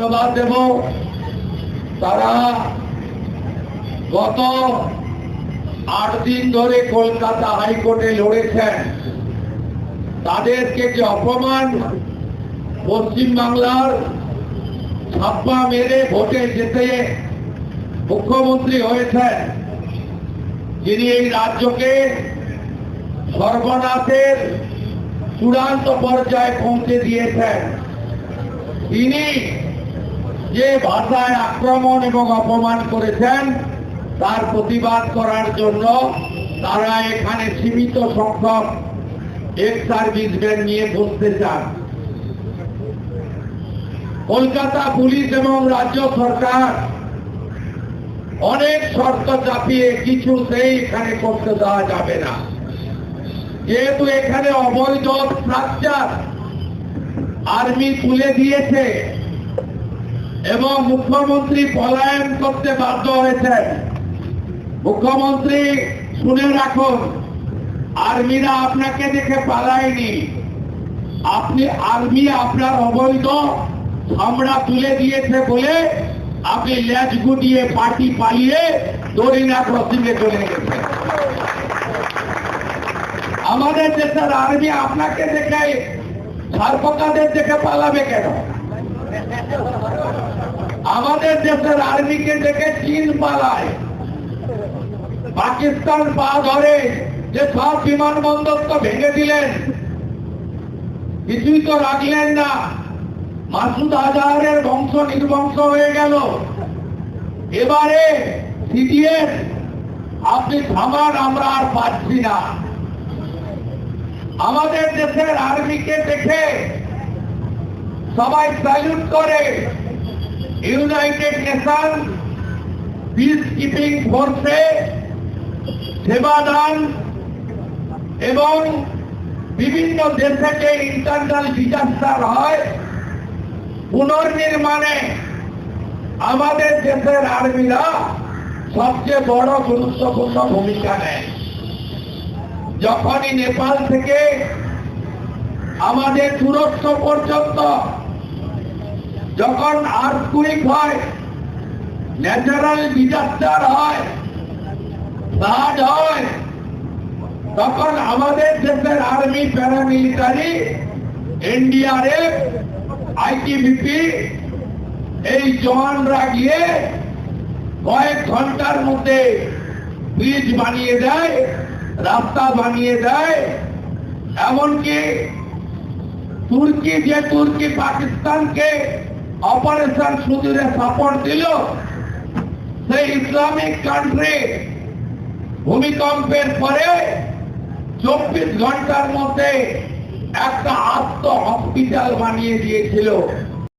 ধন্যবাদ দেব। তারা গত আট দিন ধরে কলকাতা হাইকোর্টে লড়েছেন। তাদেরকে যে অপমান পশ্চিমবাংলার ছাপ্পা মেরে ভোটে যেতে মুখ্যমন্ত্রী হয়েছেন, যিনি এই রাজ্যকে সর্বনাশের চূড়ান্ত পর্যায়ে পৌঁছে দিয়েছেন। তিনি যে ভাষায় আক্রমণ এবং অপমান করেছেন, তার প্রতিবাদ করার জন্য তারা এখানে সীমিত সংখ্যক এক্স সার্ভিসম্যান নিয়ে বসতে চান। কলকাতা পুলিশ এবং রাজ্য সরকার অনেক শর্ত চাপিয়ে কিছুতেই এখানে করতে দেওয়া যাবে না। যেহেতু এখানে অবৈধ স্ট্রাকচার আর্মি তুলে দিয়েছে এবং মুখ্যমন্ত্রী পলায়ন করতে বাধ্য হয়েছেন। মুখ্যমন্ত্রী, শুনে রাখুন, আর্মিরা আপনাকে দেখে পালায়নি। আপনি, আর্মি আপনার অবৈধ আমরা তুলে দিয়েছে বলে আপনি ল্যাজ গুটিয়ে পার্টি পালিয়ে দরিনা ক্রসিংয়ে চলে গেছেন। আমাদের দেশের আর্মি আপনাকে দেখে সার্পকাদের দেখে পালাবে কেন? আমাদের দেশের আর্মিকে দেখে চীন পালায়। পাকিস্তান পা ধরে যে সব বিমানবন্দর তো ভেঙে দিলেন। কিছুই তো রাখলেন না। মাসুদ আজহারের বংশ নির্বংশ হয়ে গেল। এবারে সিডিএস, আপনি থামান, আমরা আর পাচ্ছি না। আমাদের দেশের আর্মিকে দেখে সবাই স্যালুট করে। ইউনাইটেড নেশন পিস কিপিং ফোর্সে সেবাদান এবং বিভিন্ন দেশে যে ইন্টারনাল ডিজাস্টার হয়, পুনর্নির্মাণে আমাদের দেশের আর্মিরা সবচেয়ে বড় গুরুত্বপূর্ণ ভূমিকা নেয়। যখনই নেপাল থেকে আমাদের তুরস্ক পর্যন্ত যখন আর্থকুইক হয় ন্যাচারাল ডিজাস্টার হয় ফ্লাড হয়, তখন আমাদের দেশের আর্মি প্যারামিলিটারি এনডিআরএফ আইটিবিপি এই জওয়ানরা গিয়ে কয়েক ঘণ্টার মধ্যে ব্রিজ বানিয়ে দেয়, রাস্তা বানিয়ে দেয়, এমনকি তুর্কি, যে তুর্কি, পাকিস্তানকে অপারেশন সুদূরে সাপোর্ট দিল। সেই ইসলামিক কান্ট্রি ভূমিকম্পের পরে চব্বিশ ঘণ্টার মধ্যে একটা আত্ম হসপিটাল বানিয়ে দিয়েছিল।